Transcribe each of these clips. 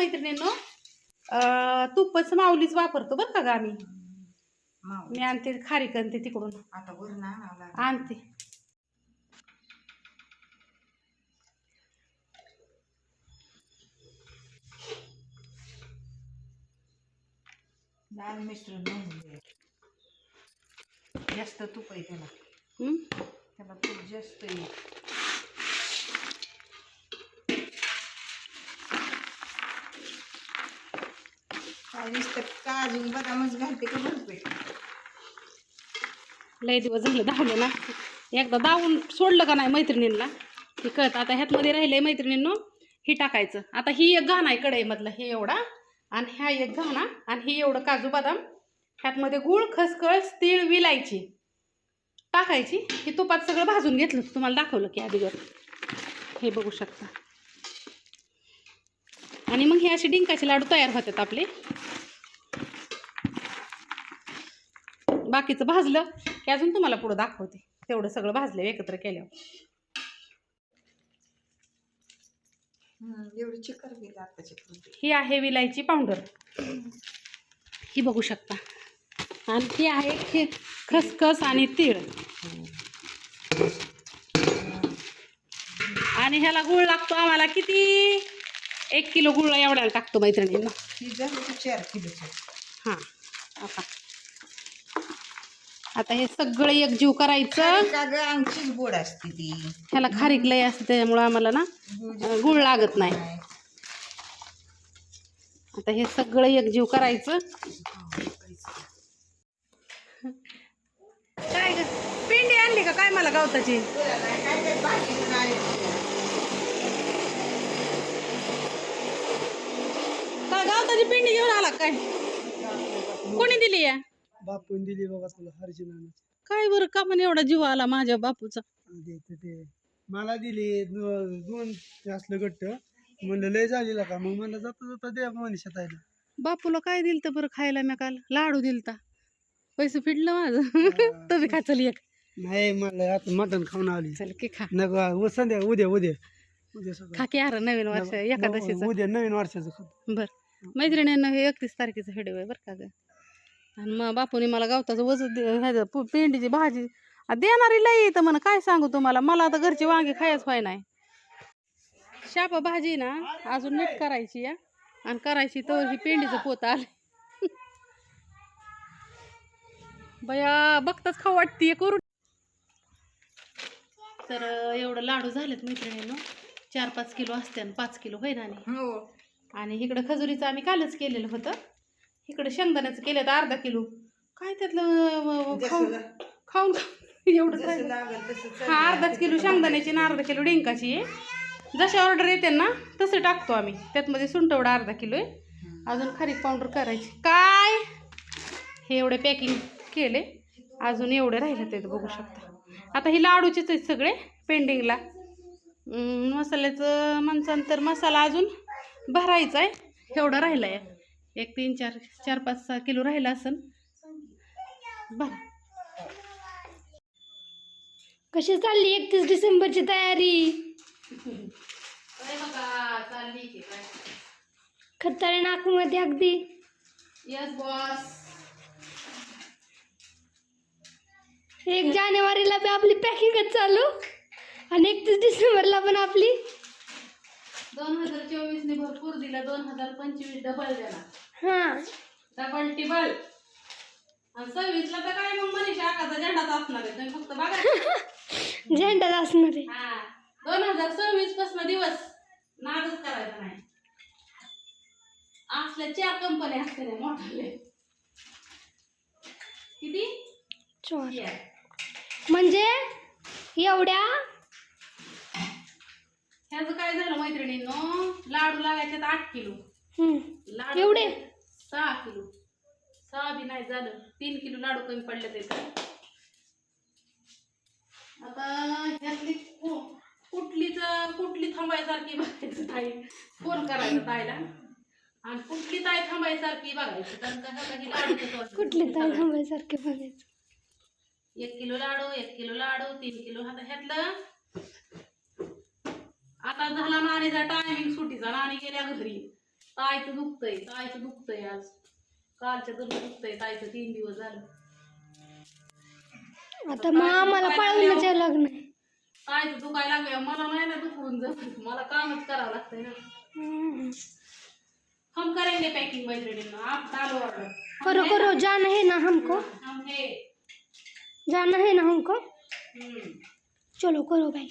मैत्रिणींनो तुपच माऊलीच वापरतो बरं का ग आम्ही मी आणते खारीक आणते तिकडून आता. आणते लाल मिश्रण. जास्त तूप आहे त्याला हं? त्याला तूप जास्त आहे नुसतं काजू बदामच घालते का लय दिवस झाले धावले ना. एकदा दावून सोडलं का नाही मैत्रिणींना? हे कळत. आता ह्यातमध्ये राहिलंय मैत्रिणींनो ही टाकायचं. आता ही एक घाण आहे कढईमधलं हे एवढा. आणि ह्या एक घाणा आणि ही एवढं काजू बदाम. ह्यातमध्ये गुळ खसखस तीळ विलायची. टाकायची. हे तुपात सगळं भाजून घेतलं. तुम्हाला दाखवलं की अगोदर हे बघू शकता. आणि मग हे असे डिंकाचे लाडू तयार होतात आपले. बाकीचं भाजलं की अजून तुम्हाला पुढं दाखवते. तेवढं सगळं भाजलं एकत्र केल्यावर. फुलते ही आहे विलायची पावडर. ही बघू शकता. आणि ही आहे खे खसखस आणि तीळ. आणि ह्याला गुळ लागतो आम्हाला किती? एक किलो गुळ एवढ्याला टाकतो मैत्रिणींना. ही चार किलोची. हां आता. आता हे सगळं एकजीव करायचं. आमचीच गोड असते ती. ह्याला खारीक लय असते त्याच्यामुळं आम्हाला ना गुळ लागत नाही. आता हे सगळं एकजीव करायचं. काय ग? पिंडी आणली का? काय मला गवताची काय गवताची पिंडी घेऊन आला काय? कोणी दिली या? बापून दिली बाबा तुला हरची नानाची. काय बरं का म्हणे एवढा जीव आला माझ्या बापूचा? ते. मला दिली दो- दोन ते असलं गट्ट म्हणलं लय झालेला का? मग म्हणलं जाता जाता द्या मनीषात आयला बापूला काय दिलं तर बरं खायला मी काल? लाडू दिलता. पैसे फिटलं माझं. तुम्ही खा चल एक. नाही मला आता मटण खाऊन आली. चल की खा. नका उ- संध्या उद्या उद्या. उद्या सकाळी. खा की अरे नवीन वर्ष नको- एकादशीचं. उद्या नवीन वर्षाचं खाऊ. बर. हो. मैत्रिणींना हे एकतीस तारखेचं हेडे आहे बरं का ग. आणि मग बापूने मला गवताचं वज ह्याचं पु- पेंडीची भाजी. आ, देणारी लई तर म्हणा काय सांगू तुम्हाला? मला आता घरची वांगी खायच व्हाय नाही. शापा भाजी ना अजून नीट करायची या आणि करायची तर ही पेंडीचं पोत आलं बया बघताच खाऊ वाटतीये करू तर एवढं लाडू झालेत मैत्रिणीनं. चार पाच किलो असते आणि पाच किलो होय ना आणि हो. आणि इकडं खजुरीचं आम्ही कालच केलेलं होतं. इकडं शेंगदाण्याचं केलं तर अर्धा किलो. काय त्यातलं खाऊन जसं खाऊन एवढं जसं हा अर्धाच किलो शेंगदाण्याची आणि अर्धा किलो डिंकाची. आहे जशी ऑर्डर येते ना तसं टाकतो आम्ही. त्यातमध्ये सुंटवडा अर्धा किलो आहे. अजून खारीक पावडर करायची. काय? हे एवढे पॅकिंग केले. अजून एवढे राहिले ते बघू शकता. आता हे लाडूचेच आहेत सगळे पेंडिंगला मसाल्याचं म्हणसान तर मसाला अजून भरायचा आहे एवढं राहिलं आहे एक तीन चार चार पाच सहा किलो राहिला असेल बरं. कशी चालली एकतीस डिसेंबरची तयारी? चालली की काय. खतरनाकमध्ये अगदी. येस बॉस एक जानेवारीला बी आपली पॅकिंगच चालू. आणि एकतीस डिसेंबरला पण आपली दोन हजार चोवीस ने भरपूर दिला दोन हजार पंचवीस डबल देणार. हां. डबल टिबल आणि सव्वीसला तर काय मग मनीषा आकाचा झेंडाच असणार आहे. तुम्ही फक्त बघा. झेंडाच असणार आहे. हा. दोन हजार सव्वीसपासून दिवस नादच करायचा नाही. असल्या चार कंपन्या ना मोठाले. किती. म्हणजे एवढ्या ह्याचं काय झालं मैत्रिणींनो? लाडू लागायचे आठ किलो. लाडू एवढे? सहा किलो. सहा बी नाही झालं. तीन किलो लाडू कमी पडले ते आता ह्यातली कुठलीच कुठली थांबायसारखी बघायचं ताई? फोन करायचा ताईला. आणि कुठली ताई थांबायसारखी बघायची? कारण. कुठले ताई थांबायसारखे बघायचं? एक किलो लाडू एक किलो लाडू तीन किलो. आता ह्यातलं आता झाला नाणीचा टायमिंग सुटीचा नाणी गेल्या घरी. तायचं दुखतंय तायचं दुखतंय आज. कालच्या तर दुखतंय तायचं तीन दिवस झालं. आता मग आम्हाला पळवूनच यावं लागणार. तायचं दुखायला लागलं मला नाही ना दुखवून जमत मला कामच करावं लागतंय ना. हम करेंगे पैकिंग मैत्रिणींना. आप डालो ऑर्डर करो करो. जाना है ना हमको? हम है. जाना है ना हमको. चलो करो भाई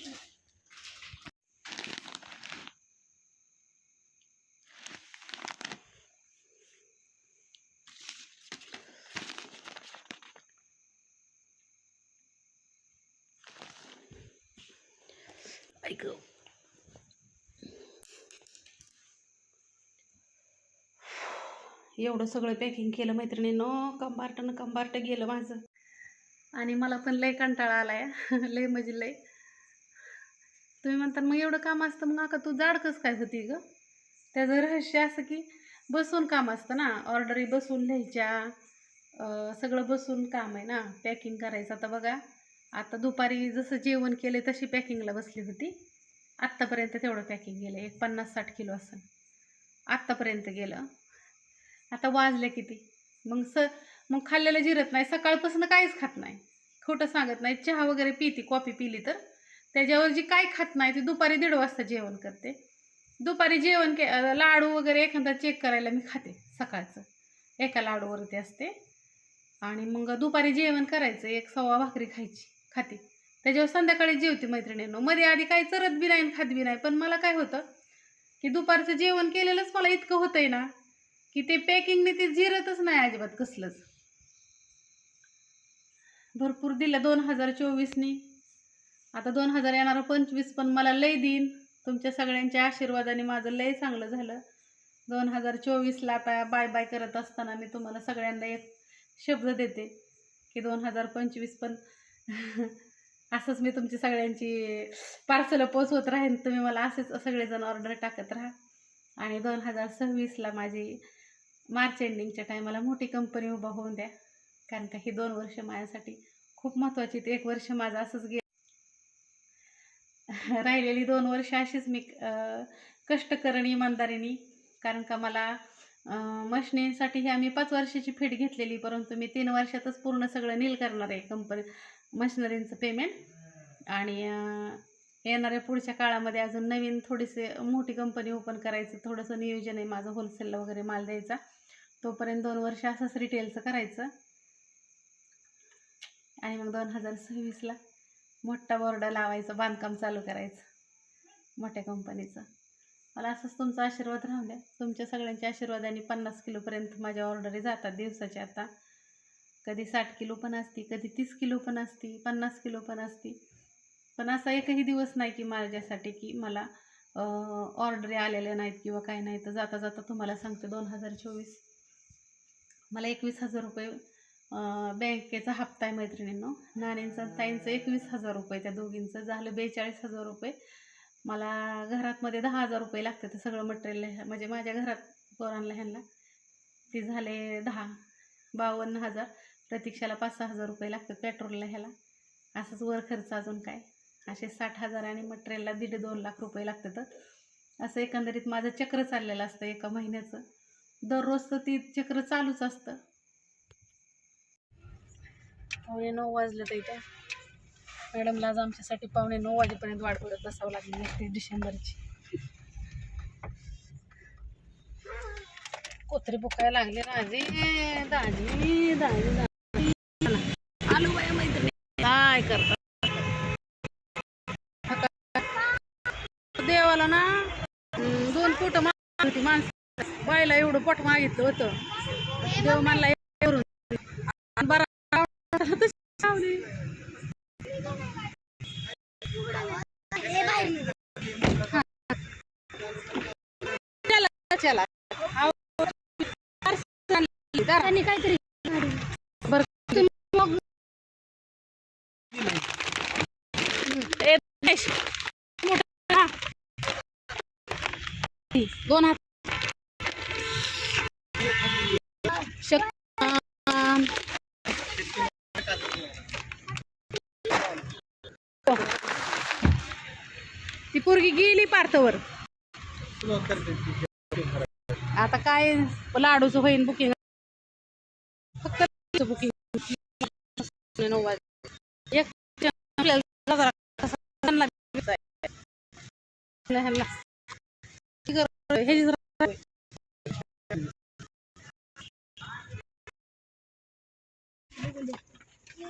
एवढं सगळं पॅकिंग केलं मैत्रिणीनं. कंबार्टनं कंबार्ट गेलं माझं. आणि मला पण लय कंटाळा आलाय. लय म्हणजे लय. तुम्ही म्हणता मग एवढं काम असतं मग आता तू जाड कसं काय होती ग? त्याचं रहस्य असं की बसून काम असतं ना. ऑर्डरी बसून लिहायच्या सगळं बसून काम आहे ना. पॅकिंग करायचं. आता बघा आता दुपारी जसं जेवण केले तशी पॅकिंगला बसली होती. आत्तापर्यंत तेवढं पॅकिंग गेलं एक पन्नास साठ किलो असं. आत्तापर्यंत गेलं. आता वाजले किती? मग स मग खाल्लेलं जिरत नाही सकाळपासून काहीच खात नाही. खोटं सांगत नाही चहा वगैरे पिती कॉफी पिली तर. त्याच्यावर जी काय खात नाही ती दुपारी दीड वाजता जेवण करते. दुपारी जेवण के लाडू वगैरे एखादा चेक करायला मी खाते सकाळचं. एका लाडूवरती असते. आणि मग दुपारी जेवण करायचं एक सव्वा भाकरी खायची खाते. त्याच्यावर संध्याकाळी जेवते मैत्रिणींनो. मध्ये आधी काही चरत बी नाही खात बी नाही पण मला काय होतं की दुपारचं जेवण केलेलंच मला इतकं होतंय ना की ते पॅकिंगने ते जिरतच नाही अजिबात कसलंच. भरपूर दिलं दोन हजार चोवीसनी. आता दोन हजार येणारं पंचवीस पण मला लय देईन. तुमच्या सगळ्यांच्या आशीर्वादाने माझं लय चांगलं झालं. दोन हजार चोवीसला आता बाय बाय करत असताना मी तुम्हाला सगळ्यांना एक शब्द देते की दोन हजार पंचवीस पण असंच मी तुमची सगळ्यांची पार्सलं पोचवत राहीन. तुम्ही मला असेच सगळेजण ऑर्डर टाकत राहा. आणि दोन हजार सव्वीसला माझी मार्च एंडिंगच्या टायमाला मोठी कंपनी उभा होऊन द्या. कारण का ही दोन वर्ष माझ्यासाठी खूप महत्त्वाची एक वर्ष माझं असंच गे राहिलेली दोन वर्ष अशीच मी कष्ट करण इमानदारीने. कारण का मला अं, मशनीसाठी ही आम्ही पाच वर्षाची फीड घेतलेली परंतु मी तीन वर्षातच पूर्ण सगळं नील करणार आहे कंपनी मशिनरींचं पेमेंट आणि येणाऱ्या पुढच्या काळामध्ये अजून नवीन थोडीसे मोठी कंपनी ओपन करायचं थोडंसं नियोजन आहे माझं होलसेलला वगैरे माल द्यायचा. तोपर्यंत दोन वर्ष असंच रिटेलचं करायचं. आणि मग दोन हजार सव्वीसला मोठा बोर्ड लावायचं बांधकाम चालू करायचं मोठ्या कंपनीचं मला असंच तुमचा आशीर्वाद राहू द्या. तुमच्या सगळ्यांच्या आशीर्वादाने पन्नास किलोपर्यंत माझ्या ऑर्डरी जातात दिवसाच्या आता. कधी साठ किलो पण असती कधी तीस किलो पण असती पन्नास किलो पण असती. पण असा एकही दिवस नाही की माझ्यासाठी की मला ऑर्डरी आलेल्या नाहीत किंवा काय नाही. तर जाता जाता तुम्हाला सांगते दोन हजार चोवीस. मला एकवीस हजार रुपये बँकेचा हप्ता आहे मैत्रिणींनो. नाण्यांचा ताईंचं एकवीस हजार रुपये त्या दोघींचं झालं बेचाळीस हजार रुपये. मला घरातमध्ये दहा हजार रुपये लागते ते सगळं मटेरियल म्हणजे माझ्या घरात पोरांना ह्यांना. ती झाले दहा बावन्न हजार. प्रतीक्षाला पाच सहा हजार रुपये लागतात पेट्रोलला ह्याला. असंच वर खर्च अजून काय? असे साठ हजार आणि मटेरियलला दीड दोन लाख रुपये लागतात. असं एकंदरीत माझं चक्र चाललेलं असतं एका महिन्याचं. दररोज तर ती चक्र चालूच असतं. पावणे नऊ वाजले तर इथं. मॅडमला आज आमच्यासाठी पावणे नऊ वाजेपर्यंत वाट बघत बसावं लागली एकतीस डिसेंबरची. कोत्री बुकायला लागले राजे दाजी दाजी दाजी. आलो बाया मैत्रिणी. काय करता? देवाला ना दोन फुट माणसं. बायला एवढं पोट मागितलं होतं. देव म्हणला एवढं. बरा. चला काहीतरी. हा. दोन हात. ती आता काय लाडूचं होईन बुकिंग फक्त बुकिंग नऊ वाजे. एक ह्याची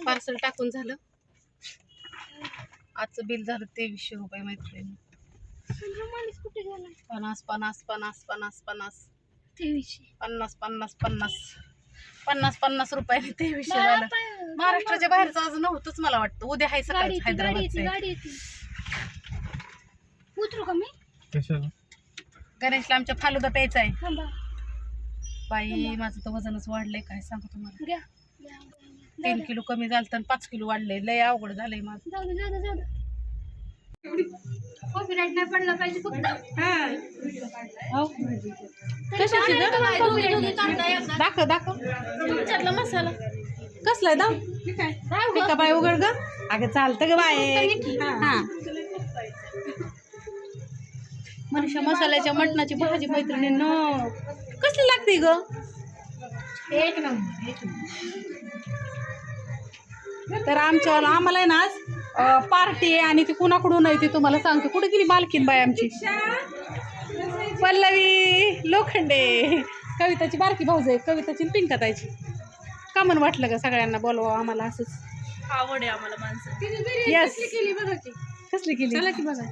पार्सल टाकून झालं. आजचं बिल झालं तेवीसशे रुपये मैत्रिणी पन्नास पन्नास पन्नास पन्नास पन्नास. पन्नास पन्नास पन्नास. पन्नास पन्नास रुपयाने तेवीसशे झालं. महाराष्ट्राच्या बाहेरचं अजून नव्हतंच मला वाटतं. उद्या आहे गाडी सकाळी उतरू का मी? कशाला? गणेशला आमच्या फालुदा प्यायचा आहे. बाई माझं तर वजनच वाढलंय काय सांगू तुम्हाला. तीन किलो कमी झालं तर पाच किलो वाढलंय. लय अवघड झालंय माझं. कॉपीराईट नाही पडला पाहिजे फक्त. कशाची ग? कशाची दाखव दाखव. तुमच्यातला मसाला. कसलाय दाव हे का बाय उघड ग? अगं चालतं ग बाय. हा. मनुष्य मसाल्याच्या मटणाची भाजी मैत्रिणीनं. कसली लागते ग? एक नंबर तर आमच्या आम्हाला आहे ना आज पार्टी आहे आणि ती कुणाकडून आहे ती तुम्हाला सांगते. कुठे गेली मालकीन बाय आमची? पल्लवी लोखंडे. कविताची बारकी भाऊज आहे. कविताची आणि पिंकाताईची का म्हणून वाटलं का सगळ्यांना बोलवा आम्हाला असंच. आवड आहे आम्हाला माणसं. येस केली बघा की. कसली केली? चला की बघा.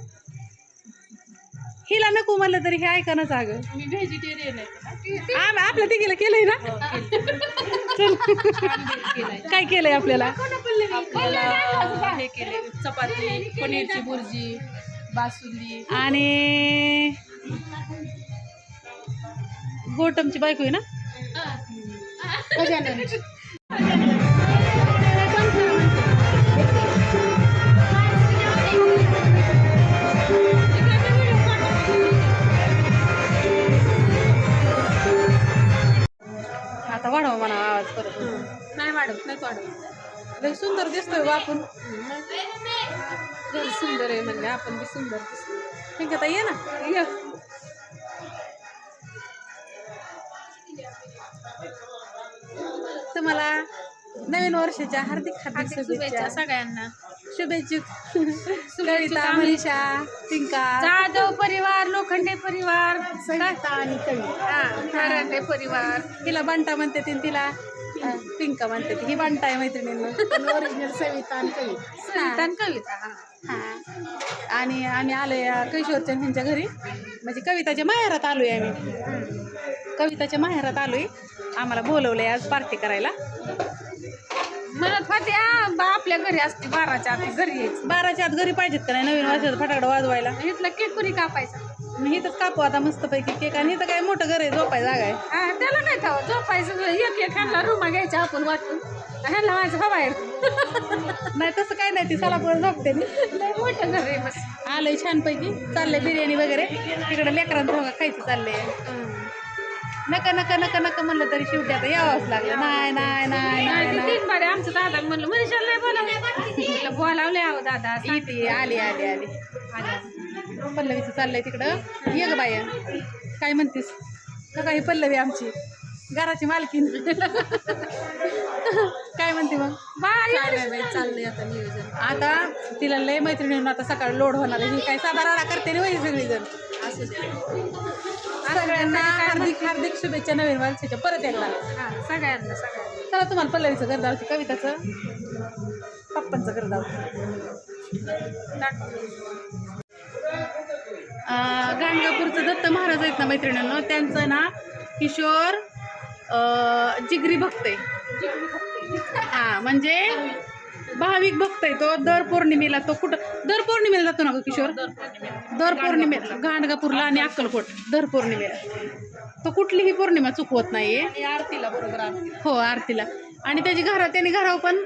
हिला नको म्हणलं तरी हे ऐकणच अगं मी व्हेजिटेरियन आहे. आम आपल्या तिघीला केलंय ना? चल काय केलंय आपल्याला? आपल्याला हे केले चपाती पनीरची भुर्जी बासुंदी. आणि गोटमची बायको आहे ना? आता नाही वाढत नाही वाढत लय सुंदर दिसतोय आपण. घर सुंदर आहे म्हणजे आपण बी सुंदर दिसतो ठीक आहे ये ना. ये. तुम्हाला नवीन वर्षाच्या हार्दिक हार्दिक शुभेच्छा. सगळ्यांना. शुभेच्छुक. कविता मनीषा पिंका जाधव परिवार लोखंडे परिवार. संगीता आणि कवी हा परिवार. तिला बंटा म्हणते ती तिला पिंका म्हणते ती. ही बंटा आहे मैत्रिणींना. ओरिजिनल सविता आणि कवी संतान कविता हा. हा. आणि आम्ही आलोय अ, कैशोरच्या ह्यांच्या घरी. म्हणजे कविताच्या माहेरात आलोय आम्ही. कविताच्या माहेरात आलोय. आम्हाला बोलवलंय आज पार्टी करायला. म्हणत होते हा, बा आपल्या घरी असते बाराच्या आधी घरी यायचं. बाराच्या आत घरी पाहिजेत का नाही नवीन वर्षाचं फटाकडं वाजवायला? इथला केक कुणी कापायचा? मी इथंच कापू आता मस्तपैकी केक आणि इथं काय मोठं घर आहे झोपाय जागा आहे. हा त्याला काय ठाव झोपायचं एक एक ह्यांना रुमा घ्यायच्या आपण वाटून. ह्यांना व्हायचं हा बाहेर. नाही तसं काय नाही ती सलापूर झोपते मी लय मोठं घर आहे बस आलंय छानपैकी चाललंय बिर्याणी वगैरे. तिकडे लेकरांचं बघा खायचं चाललंय. नका नका नका नका म्हणलं तरी शेवटी आता यावंच लागलं. नाही नाही नाही नाही नाही, तीन बारे आमचं दादा म्हणलं मनीषाला बोलावलं. बोलावले आहो दादा इथे आली आली आली. पल्लवीचं चाललंय तिकडं. ये ग बाया. काय म्हणतीस? का ही पल्लवी आमची? घराची मालकीन काय म्हणते मग चाललंय आता नियोजन. आता तिला लय मैत्रिणींना आता सकाळी लोड होणार आहे. ही काय साधा राडा करते ना वही सगळी जण असू सगळ्यांना हार्दिक हार्दिक शुभेच्छा नवीन वर्षाच्या परत एकदा. हा सगळ्यांना सगळ्यांना. चला तुम्हाला पल्लवीचं घर दावते कविताचं. पप्पांचं घर दावते गाणगापूरचं दत्त महाराज आहेत ना मैत्रिणींनो त्यांचं ना किशोर जिगरी भक्त. आहे हा म्हणजे भाविक भक्त आहे तो. दर पौर्णिमेला तो कुठं दर पौर्णिमेला जातो ना ग किशोर? दर पौर्णिमेला. गाणगापूरला आणि अक्कलकोट. दर पौर्णिमेला. तो कुठलीही पौर्णिमा चुकवत नाहीये. आरतीला बरोबर हो आरतीला. आणि त्याची घरा त्याने घरावर पण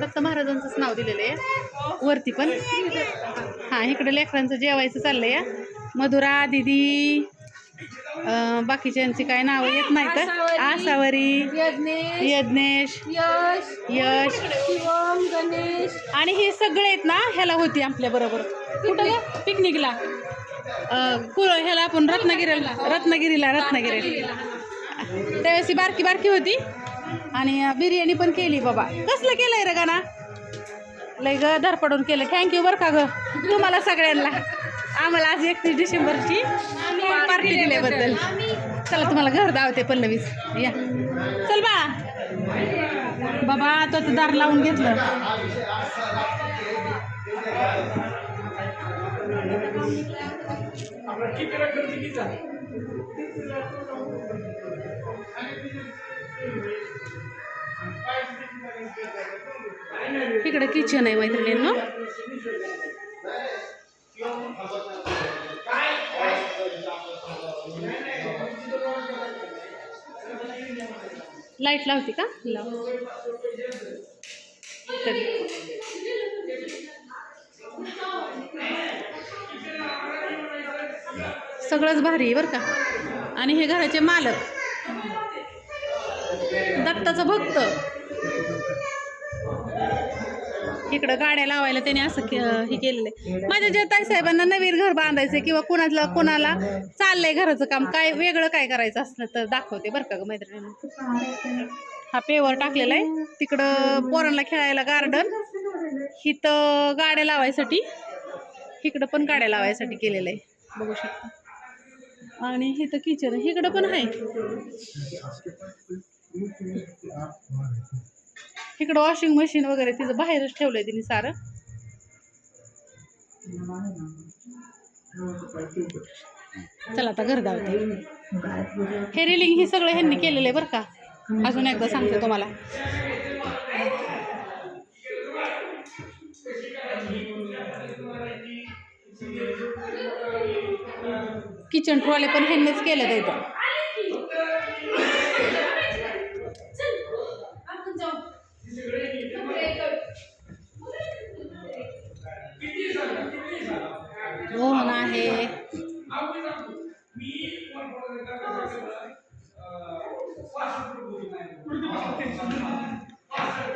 दत्त महाराजांचंच नाव दिलेलं आहे वरती पण. हां इकडे लेकरांचं जेवायचं चाललंय. मधुरा दिदी. बाकीच्यांची काय नावं येत नाही तर? आसावरी यज्ञेश यश यश. शिवम गणेश. आणि हे सगळे आहेत ना ह्याला होती आपल्या बरोबर. कुठं पिकनिकला. कुळ ह्याला आपण रत्नागिरीला रत्नागिरीला रत्नागिरीला त्यावेळेस बारकी बारकी होती. आणि बिर्याणी पण केली बाबा. कसलं केलंय रे गाना लय ग धरपडून केलं. थँक्यू बरं का ग? तुम्हाला सगळ्यांना. आम्हाला आज एकतीस डिसेंबरची पार्टी दिल्याबद्दल चला तुम्हाला घर दावते पल्लवीस या. चल बा. बाबा तर दार लावून घेतलं. इकडे किचन आहे मैत्रिणींनो. लाइट लावते का? लाव. तरी. सगळंच भारी आहे बरं का? आणि हे घराचे मालक. दत्ताचं भक्त. इकडं गाड्या लावायला त्याने असं के- हे केलेलं आहे. माझ्या जताई ताईसाहेबांना नवीन घर बांधायचं किंवा कुणाला कोणाला चाललंय घराचं काम काय वेगळं काय करायचं असलं तर दाखवते बरं का ग मैत्रिणी हा पेवर टाकलेला आहे. तिकडं पोरांना खेळायला गार्डन. इथं गाड्या लावायसाठी इकडं पण गाड्या लावायसाठी केलेलं आहे. बघू शकता. आणि इथं किचन इकडं पण आहे. इकडं वॉशिंग मशीन वगैरे तिचं बाहेरच ठेवलंय तिने सारं. चला आता घर धावते हे रिलिंग ही सगळं ह्यांनी केलेलं आहे बरं का? अजून एकदा सांगते तुम्हाला. किचन ट्रॉले पण ह्यांनीच केलं इथं.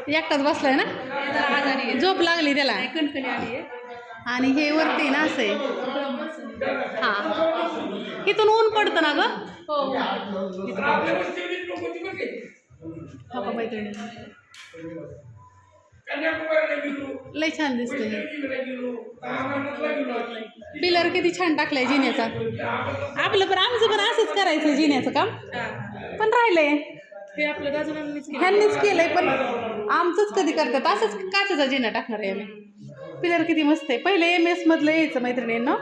एकटाच बसलाय ना? झोप लागली त्याला? आणि हे वरती ना असं. आहे हा. इथून ऊन पडतं ना ग? हो. मैत्रिणी लय छान दिसतंय पिलर किती छान टाकलाय जिन्याचा. आपलं पण आमचं पण असंच करायचं जिन्याचं काम. पण राहिलंय. हे ह्यांनीच केलंय पण आमचंच कधी करतात. असंच काचेचा जिना टाकणार आहे आम्ही. पिलर किती मस्त आहे. पहिले एम एस मधलं यायचं मैत्रिणीनं.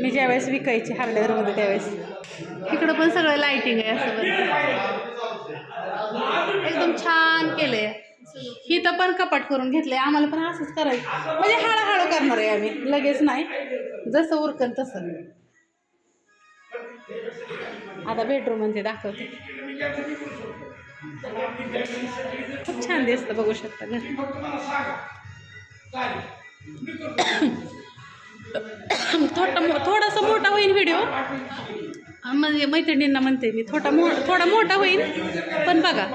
मी ज्यावेळेस विकायची हार्डवेअरमध्ये त्यावेळेस. इकडं पण सगळं लाईटिंग आहे असं एकदम छान केलंय. तर पण कपाट करून घेतलंय. आम्हाला पण असंच करायचं. म्हणजे हळूहळू करणार आहे आम्ही. लगेच नाही. जसं उरकन तसं. आता बेडरूम म्हणजे दाखवते. खूप छान दिसतं बघू शकता घर थोडा मो- थोडासा मोठा होईल व्हिडिओ. म्हणजे मैत्रिणींना म्हणते मी थोडा मो थोडा मोठा होईल पण बघा.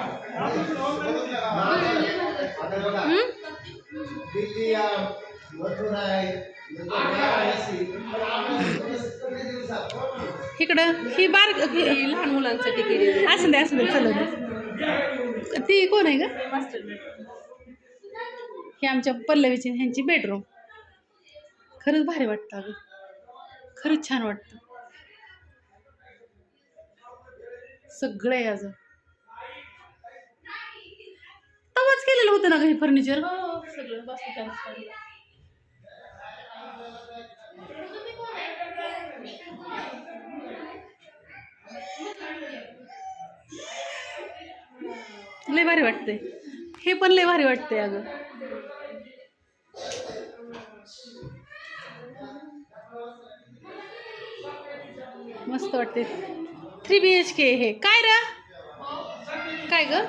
इकडं ही बार ही लहान मुलांसाठी केली असं दे असं दे चालू. ती कोण आहे का? ही आमच्या पल्लवीची ह्यांची बेडरूम खरंच भारी वाटतं अगं. खरंच छान वाटतं. सगळं आहे अजून. तवाच केलेलं होतं ना काही फर्निचर सगळं वास्तू लय भारी वाटतंय. हे पण लय भारी वाटतंय अगं. मस्त वाटते थ्री बी एच के हे. काय र? काय ग?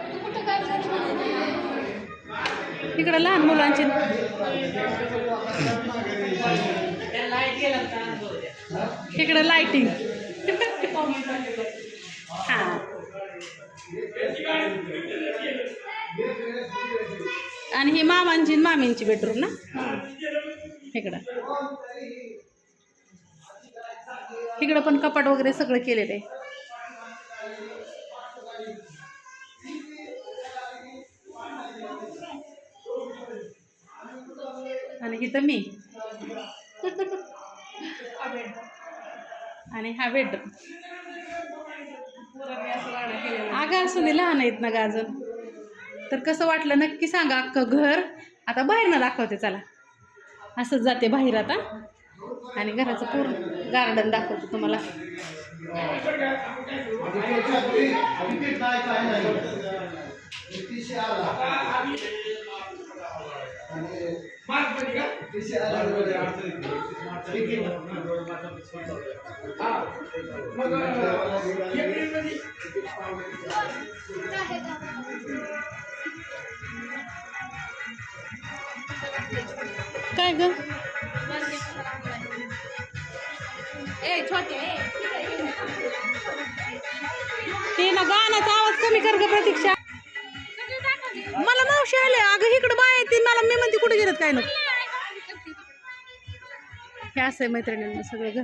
इकडं लहान मुलांची. इकडं लाइटिंग हां. आणि ही मामांची मामींची बेडरूम ना? इकडं. तिकडं पण कपाट वगैरे सगळं केलेलं आहे. आणि इथं मी. आणि हा बेडरूम अगं असं नाही लहान आहेत ना ग तर कसं वाटलं नक्की सांगा अख्खं घर. आता बाहेर ना दाखवते चला. असंच जाते बाहेर आता. आणि घराचं पूर्ण गार्डन दाखवते तुम्हाला. काय ग? ते ना गाण्याचा आवाज कमी कर ग प्रतीक्षा. मला मावशी आले अगं इकडं बाय ती मला मी म्हणते कुठे गेलं काय नको हे असं आहे मैत्रिणींना सगळं घर.